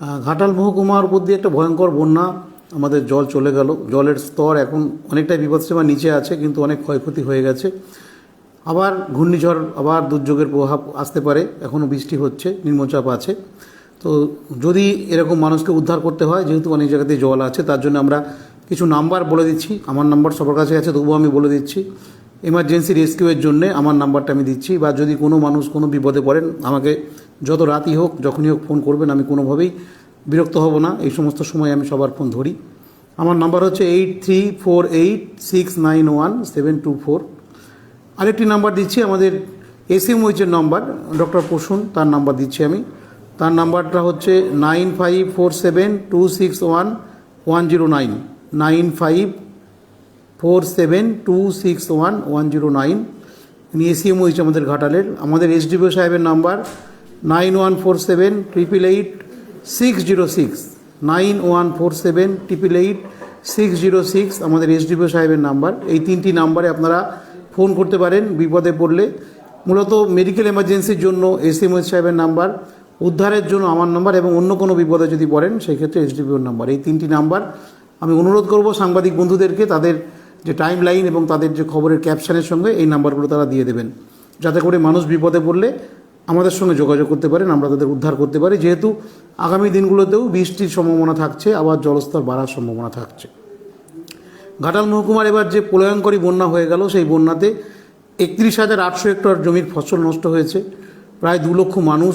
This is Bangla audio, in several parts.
ঘাটাল মহকুমার উপর দিয়ে একটা ভয়ঙ্কর বন্যা, আমাদের জল চলে গেল। জলের স্তর এখন অনেকটাই বিপদসীমার নিচে আছে, কিন্তু অনেক ক্ষয়ক্ষতি হয়ে গেছে। আবার ঘূর্ণিঝড়, আবার দুর্যোগের প্রভাব আসতে পারে। এখনও বৃষ্টি হচ্ছে, নিম্নচাপ আছে। তো যদি এরকম মানুষকে উদ্ধার করতে হয়, যেহেতু অনেক জায়গাতে জল আছে, তার জন্য আমরা কিছু নাম্বার বলে দিচ্ছি। আমার নাম্বার সবার কাছে আছে, তবুও আমি বলে দিচ্ছি। এমার্জেন্সি রেস্কিউয়ের জন্যে আমার নাম্বারটা আমি দিচ্ছি। বা যদি কোনো মানুষ কোনো বিপদে পড়েন, আমাকে যত রাতই হোক, যখনই হোক ফোন করবেন, আমি কোনোভাবেই বিরক্ত হব না। এই সমস্ত সময় আমি সবার ফোন ধরি। আমার নাম্বার হচ্ছে eight three four eight six nine one seven two four আরেকটি নাম্বার দিচ্ছি, আমাদের এসএমওইচের নাম্বার ডক্টর প্রসূন তার নাম্বার দিচ্ছি আমি। তার নাম্বারটা হচ্ছে nine five four seven two six one one zero nine nine five four seven two six one one zero nine ইনি এসিএমওইচ আমাদের ঘাটালের। আমাদের এসডিপিও সাহেবের number nine one four seven triple eight six zero six nine one four seven triple eight six zero six আমাদের এসডিপিও সাহেবের নাম্বার। এই তিনটি নাম্বারে আপনারা ফোন করতে পারেন, বিপদে পড়লে। মূলত মেডিকেল এমার্জেন্সির জন্য এসএমএস সাহেবের নাম্বার, উদ্ধারের জন্য আমার নাম্বার এবং অন্য কোনো বিপদে যদি পড়েন সেই ক্ষেত্রে এসডিপিওর নাম্বার। এই তিনটি নাম্বার আমি অনুরোধ করব সাংবাদিক বন্ধুদেরকে, তাদের যে টাইম লাইন এবং তাদের যে খবরের ক্যাপশনের সঙ্গে এই নাম্বারগুলো তারা দিয়ে দেবেন। যাতে করে মানুষ বিপদে পড়লে আমাদের সঙ্গে যোগাযোগ করতে পারেন, আমরা তাদের উদ্ধার করতে পারি। যেহেতু আগামী দিনগুলোতেও বৃষ্টির সম্ভাবনা থাকছে, আবার জলস্তর বাড়ার সম্ভাবনা থাকছে। ঘাটাল মহকুমার এবার যে প্রলয়ঙ্করী বন্যা হয়ে গেল, সেই বন্যাতে একত্রিশ হাজার আটশো হেক্টর জমির ফসল নষ্ট হয়েছে। প্রায় দু লক্ষ মানুষ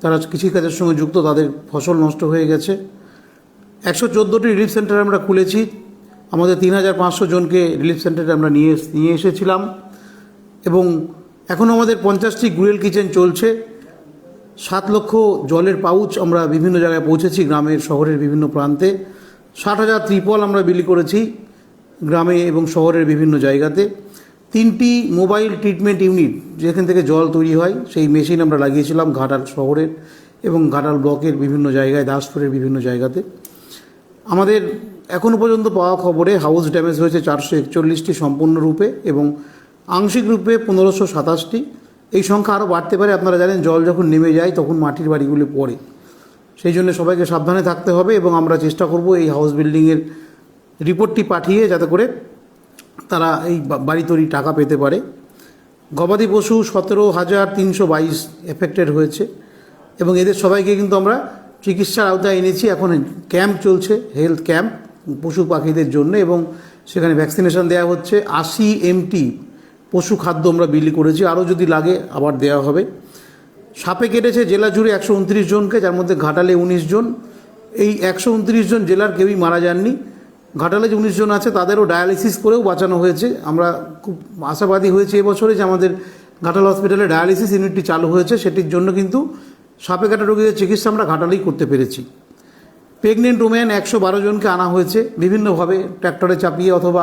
তারা কৃষিকাজের সঙ্গে যুক্ত, তাদের ফসল নষ্ট হয়ে গেছে। একশো চোদ্দোটি রিলিফ সেন্টার আমরা খুলেছি। আমাদের তিন হাজার পাঁচশো জনকে রিলিফ সেন্টারে আমরা নিয়ে নিয়ে এসেছিলাম। এবং এখনও আমাদের পঞ্চাশটি গুয়েল কিচেন চলছে। সাত লক্ষ জলের পাউচ আমরা বিভিন্ন জায়গায় পৌঁছেছি, গ্রামের, শহরের বিভিন্ন প্রান্তে। ষাট হাজার ত্রিপল আমরা বিলি করেছি গ্রামে এবং শহরের বিভিন্ন জায়গাতে। তিনটি মোবাইল ট্রিটমেন্ট ইউনিট যেখান থেকে জল তৈরি হয়, সেই মেশিন আমরা লাগিয়েছিলাম ঘাটাল শহরের এবং ঘাটাল ব্লকের বিভিন্ন জায়গায়, দাসপুরের বিভিন্ন জায়গাতে। আমাদের এখনও পর্যন্ত পাওয়া খবরে হাউস ড্যামেজ হয়েছে চারশো একচল্লিশটি সম্পূর্ণরূপে এবং আংশিক রূপে পনেরোশো সাতাশটি। এই সংখ্যা আরও বাড়তে পারে। আপনারা জানেন, জল যখন নেমে যায়, তখন মাটির বাড়িগুলি পড়ে। সেই জন্য সবাইকে সাবধানে থাকতে হবে এবং আমরা চেষ্টা করব এই হাউস বিল্ডিংয়ের রিপোর্টটি পাঠিয়ে যাতে করে তারা এই বাড়ি তৈরি টাকা পেতে পারে। গবাদি পশু সতেরো হাজার তিনশো বাইশ এফেক্টেড হয়েছে এবং এদের সবাইকে কিন্তু আমরা চিকিৎসার আওতায় এনেছি। এখন ক্যাম্প চলছে হেলথ ক্যাম্প পশু পাখিদের জন্য এবং সেখানে ভ্যাকসিনেশন দেওয়া হচ্ছে। আশি এমটি পশু খাদ্য আমরা বিলি করেছি, আরও যদি লাগে আবার দেওয়া হবে। সাপে কেটেছে জেলা জুড়ে একশো উনত্রিশ জনকে, যার মধ্যে ঘাটালে উনিশ জন। এই একশো উনত্রিশ জন জেলার কেউই মারা যাননি। ঘাটালে যে উনিশ জন আছে, তাদেরও ডায়ালিসিস করেও বাঁচানো হয়েছে। আমরা খুব আশাবাদী হয়েছে এবছরে যে আমাদের ঘাটাল হসপিটালে ডায়ালিসিস ইউনিটটি চালু হয়েছে। সেটির জন্য কিন্তু সাপে কাটা রোগীদের চিকিৎসা আমরা ঘাটালেই করতে পেরেছি। প্রেগনেন্ট ওম্যান একশো বারো জনকে আনা হয়েছে। বিভিন্নভাবে ট্র্যাক্টরে চাপিয়ে অথবা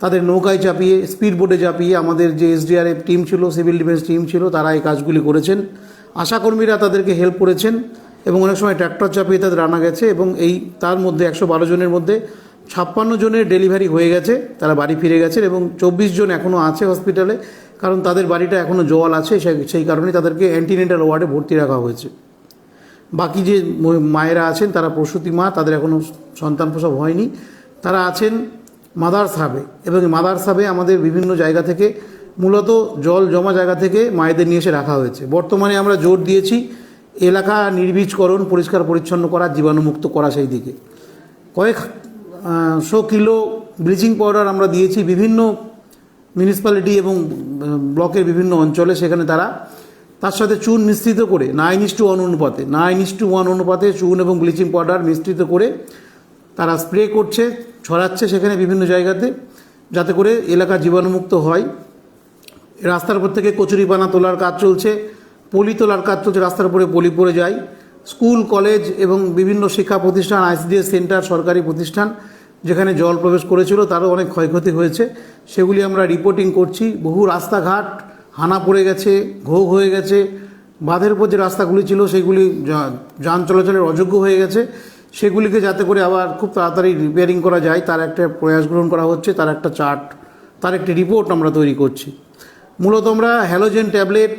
তাদের নৌকায় চাপিয়ে স্পিড বোটে চাপিয়ে আমাদের যে এসডিআরএফ টিম ছিল সিভিল ডিফেন্স টিম ছিল, তারা এই কাজগুলি করেছেন। আশাকর্মীরা তাদেরকে হেল্প করেছেন এবং অনেক সময় ট্র্যাক্টর চাপিয়ে তাদের আনা গেছে এবং এই তার মধ্যে একশো বারো জনের মধ্যে ছাপ্পান্ন জনের ডেলিভারি হয়ে গেছে, তারা বাড়ি ফিরে গেছেন এবং চব্বিশ জন এখনও আছে হসপিটালে কারণ তাদের বাড়িটা এখনও জল আছে, সেই- কারণে তাদেরকে অ্যান্টিনেন্টাল ওয়ার্ডে ভর্তি রাখা হয়েছে। বাকি যে মায়েরা আছেন, তারা প্রসূতি মা, তাদের এখনও সন্তান প্রসব হয়নি। তারা আছেন মাদার্স হাবে এবং মাদার্স হাবে আমাদের বিভিন্ন জায়গা থেকে, মূলত জল জমা জায়গা থেকে মায়েদের নিয়ে এসে রাখা হয়েছে। বর্তমানে আমরা জোর দিয়েছি এলাকা নির্বীজকরণ, পরিষ্কার পরিচ্ছন্ন করা, জীবাণুমুক্ত করা সেই দিকে। কয়েক শো কিলো ব্লিচিং পাউডার আমরা দিয়েছি বিভিন্ন মিউনিসিপ্যালিটি এবং ব্লকের বিভিন্ন অঞ্চলে সেখানে তারা তার সাথে চুন মিশ্রিত করে নাইন ইস টু ওয়ান অনুপাতে নাইন ইস টু ওয়ান অনুপাতে চুন এবং ব্লিচিং পাউডার মিশ্রিত করে তারা স্প্রে করছে, ছড়াচ্ছে সেখানে বিভিন্ন জায়গাতে যাতে করে এলাকা জীবাণুমুক্ত হয়। রাস্তার উপর থেকে কচুরিপানা তোলার কাজ চলছে, পলি তোলার কাজ চলছে, রাস্তার উপরে পলি পড়ে যায়। স্কুল, কলেজ এবং বিভিন্ন শিক্ষা প্রতিষ্ঠান, আইসিডিএস সেন্টার, সরকারি প্রতিষ্ঠান যেখানে জল প্রবেশ করেছিল, তারও অনেক ক্ষয়ক্ষতি হয়েছে। সেগুলি আমরা রিপোর্টিং করছি। বহু রাস্তাঘাট হানা পড়ে গেছে ঘোগ হয়ে গেছে। বাঁধের উপর যে রাস্তাগুলি ছিল, সেগুলি যান চলাচলের অযোগ্য হয়ে গেছে। সেগুলিকে যাতে করে আবার খুব তাড়াতাড়ি রিপেয়ারিং করা যায়, তার একটা প্রয়াস গ্রহণ করা হচ্ছে, তার একটা চার্ট, তার একটি রিপোর্ট আমরা তৈরি করছি। মূলত আমরা হ্যালোজেন ট্যাবলেট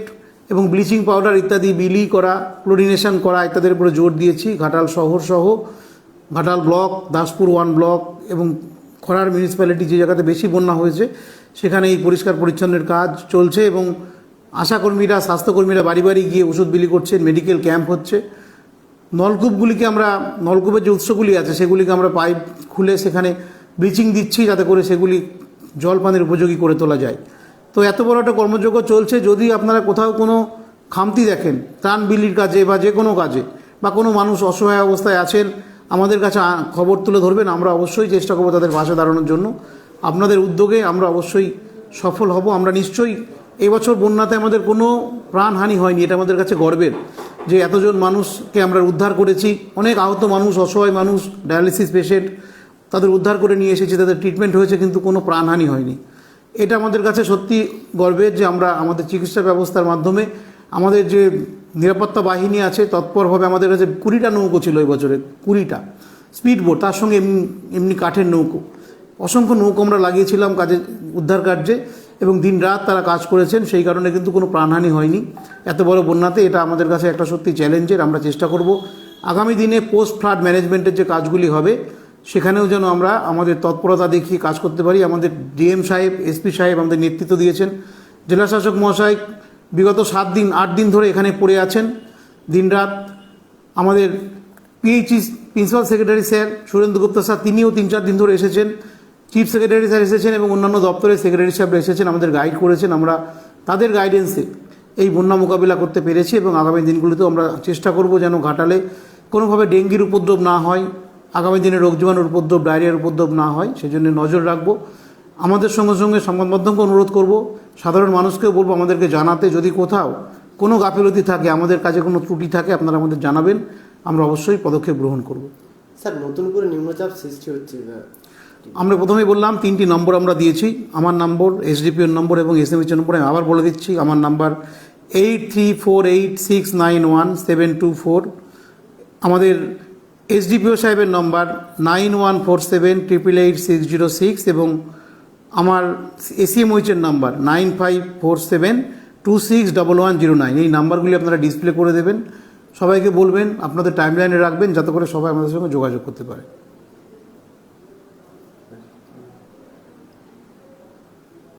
এবং ব্লিচিং পাউডার ইত্যাদি বিলি করা ক্লোরিনেশন করা ইত্যাদির উপরে জোর দিয়েছি। ঘাটাল শহর সহ, Ghatal block, Daspur one block এবং খরার মিউনিসিপ্যালিটি যে জায়গাতে বেশি বন্যা হয়েছে, সেখানে এই পরিষ্কার পরিচ্ছন্নের কাজ চলছে এবং আশাকর্মীরা, স্বাস্থ্যকর্মীরা বাড়ি বাড়ি গিয়ে ওষুধ বিলি করছেন মেডিকেল ক্যাম্প হচ্ছে। নলকূপগুলিকে আমরা, নলকূপের যে উৎসগুলি আছে, সেগুলিকে আমরা পাইপ খুলে সেখানে ব্লিচিং দিচ্ছি যাতে করে সেগুলি জল পানির উপযোগী করে তোলা যায়। তো এত বড় একটা কর্মযোগ্য চলছে, যদি আপনারা কোথাও কোনো খামতি দেখেন, ত্রাণ বিলির কাজে বা যে কোনো কাজে, বা কোনো মানুষ অসহায় অবস্থায় আছেন, আমাদের কাছে খবর তুলে ধরবেন, আমরা অবশ্যই চেষ্টা করব তাদের পাশে দাঁড়ানোর জন্য। আপনাদের উদ্যোগে আমরা অবশ্যই সফল হব, আমরা নিশ্চয়ই এবছর বন্যাতে আমাদের কোনো প্রাণহানি হয়নি, এটা আমাদের কাছে গর্বের। যে এতজন মানুষকে আমরা উদ্ধার করেছি, অনেক আহত মানুষ, অসহায় মানুষ ডায়ালিসিস পেশেন্ট তাদের উদ্ধার করে নিয়ে এসেছি, তাদের ট্রিটমেন্ট হয়েছে, কিন্তু কোনো প্রাণহানি হয়নি। এটা আমাদের কাছে সত্যি গর্বের যে আমরা আমাদের চিকিৎসা ব্যবস্থার মাধ্যমে আমাদের যে নিরাপত্তা বাহিনী আছে, তৎপরভাবে আমাদের কাছে কুড়িটা নৌকো ছিল এই বছরে, কুড়িটা। স্পিড বোট তার সঙ্গে এমনি এমনি কাঠের নৌকো। অসংখ্য নৌকো আমরা লাগিয়েছিলাম কাজে, উদ্ধার কার্যে। এবং দিন রাত তারা কাজ করেছেন, সেই কারণে কিন্তু কোনো প্রাণহানি হয়নি। এত বড় বন্যাতে এটা আমাদের কাছে একটা সত্যি চ্যালেঞ্জের, আমরা চেষ্টা করব। আগামী দিনে পোস্ট ফ্লাড ম্যানেজমেন্টের যে কাজগুলি হবে, সেখানেও যেন আমরা আমাদের তৎপরতা দেখিয়ে কাজ করতে পারি। আমাদের ডিএম সাহেব, এসপি সাহেব আমাদের নেতৃত্ব দিয়েছেন। জেলা শাসক মহাশয় বিগত সাত দিন, আট দিন ধরে এখানে পড়ে আছেন। দিনরাত আমাদের PHE principal secretary sir Surendra Gupta sir, তিনিও তিন চার দিন ধরে এসেছেন। চিফ সেক্রেটারি স্যার এসেছেন এবং অন্যান্য দপ্তরের সেক্রেটারি সাহেবরা এসেছেন, আমাদের গাইড করেছেন, আমরা তাদের গাইডেন্সে এই বন্যা মোকাবিলা করতে পেরেছি এবং আগামী দিনগুলিতেও আমরা চেষ্টা করব যেন ঘাটালে কোনোভাবে ডেঙ্গির উপদ্রব না হয়, আগামী দিনে রোগ জীবাণুর উপদ্রব, ডায়রিয়ার উপদ্রব না হয়, সেজন্য নজর রাখব। আমাদের সঙ্গে সঙ্গে সংবাদ মাধ্যমকে অনুরোধ করব, সাধারণ মানুষকেও বলব, আমাদেরকে জানাতে যদি কোথাও কোনো গাফিলতি থাকে, আমাদের কাজে কোনো ত্রুটি থাকে, আপনারা আমাদের জানাবেন, আমরা অবশ্যই পদক্ষেপ গ্রহণ করব। স্যার, নতুন করে নিম্নচাপ সৃষ্টি হচ্ছে আমরা প্রথমেই বললাম তিনটি নম্বর আমরা দিয়েছি। আমার নম্বর এসডিপিওর নম্বর এবং এস এসএমএইচের নম্বর, আমি আবার বলে দিচ্ছি, আমার number eight three four eight six nine one seven two four আমাদের এসডিপিও সাহেবের number nine one four seven triple eight six zero six এবং আমার এসিএমওইচের number nine five four seven two six double one zero nine এই নাম্বারগুলি আপনারা ডিসপ্লে করে দেবেন। সবাইকে বলবেন, আপনাদের টাইমলাইনে রাখবেন, যাতে করে সবাই আমাদের সঙ্গে যোগাযোগ করতে পারে।